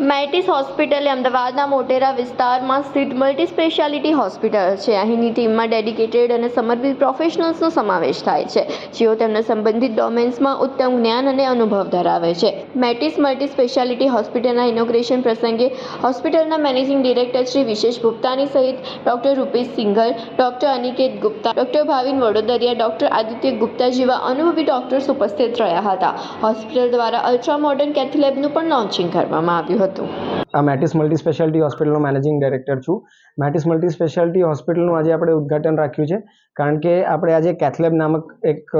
મેટિસ hospital એ અમદાવાદના મોટેરા વિસ્તારમાં સ્થિત મલ્ટી સ્પેશિયાલિટી હોસ્પિટલ છે. અહીંની ટીમમાં ડેડિકેટેડ અને સમર્પિત પ્રોફેશનલ્સનો સમાવેશ થાય છે, જેઓ તેમના સંબંધિત ડોમેન્સમાં ઉત્તમ જ્ઞાન અને અનુભવ ધરાવે છે. મેટિસ મલ્ટી સ્પેશિયાલિટી હોસ્પિટલના ઇનોગ્રેશન પ્રસંગે હોસ્પિટલના મેનેજિંગ ડિરેક્ટર શ્રી વિશેષ ગુપ્તાની સહિત doctor Rupesh Singhal, doctor Aniket Gupta, doctor Bhavin Vadodariya, doctor Aditya Gupta જેવા અનુભવી ડૉક્ટર્સ ઉપસ્થિત રહ્યા હતા. હોસ્પિટલ દ્વારા અલ્ટ્રા મોડર્ન કેથલેબનું પણ લોન્ચિંગ કરવામાં આવ્યું હતું. હતું. આ મેટિસ મલ્ટી સ્પેશિયાલિટી હોસ્પિટલનો મેનેજિંગ ડાયરેક્ટર છું. મેટિસ મલ્ટી સ્પેશિયાલિટી હોસ્પિટલનું આજે આપણે ઉદ્ઘાટન રાખ્યું છે. કારણ કે આપણે આજે કેથલેબ નામક એક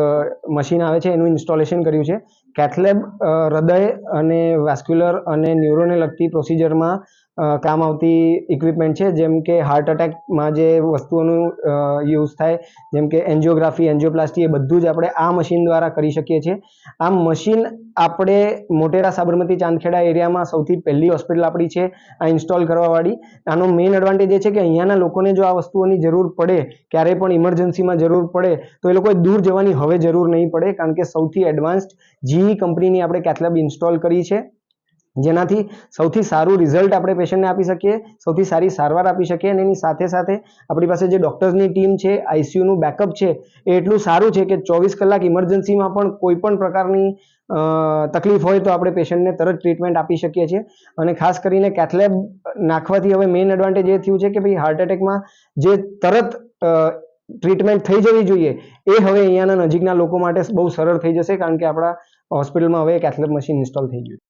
મશીન આવે છે, એનું ઇન્સ્ટોલેશન કર્યું છે. કેથલેબ હૃદય અને વેસ્ક્યુલર અને ન્યુરોને લગતી પ્રોસિજરમાં કામ આવતી ઇક્વિપમેન્ટ છે. જેમ કે હાર્ટ અટેકમાં જે વસ્તુઓનું યુઝ થાય, જેમ કે એન્જિયોગ્રાફી, એન્જિયોપ્લાસ્ટી, એ બધું જ આપણે આ મશીન દ્વારા કરી શકીએ છીએ. આ મશીન આપણે મોટેરા સાબરમતી ચાંદખેડા એરિયામાં સૌથી પહેલી હોસ્પિટલ આપણી છે આ ઇન્સ્ટોલ કરવાવાળી. આનો મેઇન એડવાન્ટેજ એ છે કે અહીંયાના લોકોને જો આ વસ્તુઓની જરૂર પડે, ક્યારેય પણ ઇમરજન્સીમાં જરૂર પડે, તો એ લોકોએ દૂર જવાની હવે જરૂર નહીં પડે, કારણ કે સૌથી એડવાન્સ્ડ જીઈ કંપનીની આપણે કેથલેબ ઇન્સ્ટોલ કરી છે. જેનાથી સૌથી સારું રિઝલ્ટ આપણે પેશન્ટને આપી શકીએ, સૌથી સારી સારવાર આપી શકીએ અને એની સાથે સાથે આપણી પાસે જે ડૉક્ટર્સની ટીમ છે આઈસીયુનું બેકઅપ છે, એ એટલું સારું છે કે ચોવીસ કલાક ઇમરજન્સીમાં પણ કોઈ પણ પ્રકારની તકલીફ હોય તો આપણે પેશન્ટને તરત ટ્રીટમેન્ટ આપી શકીએ છીએ. અને ખાસ કરીને કેથલેબ નાખવાથી હવે મેઇન એડવાન્ટેજ એ થયું છે કે ભાઈ હાર્ટ એટેકમાં જે તરત ટ્રીટમેન્ટ થઈ જવી જોઈએ, એ હવે અહીંયાના નજીકના લોકો માટે બહુ સરળ થઈ જશે કારણ કે આપણા હોસ્પિટલમાં હવે કેથલેબ મશીન ઇન્સ્ટોલ થઈ ગયું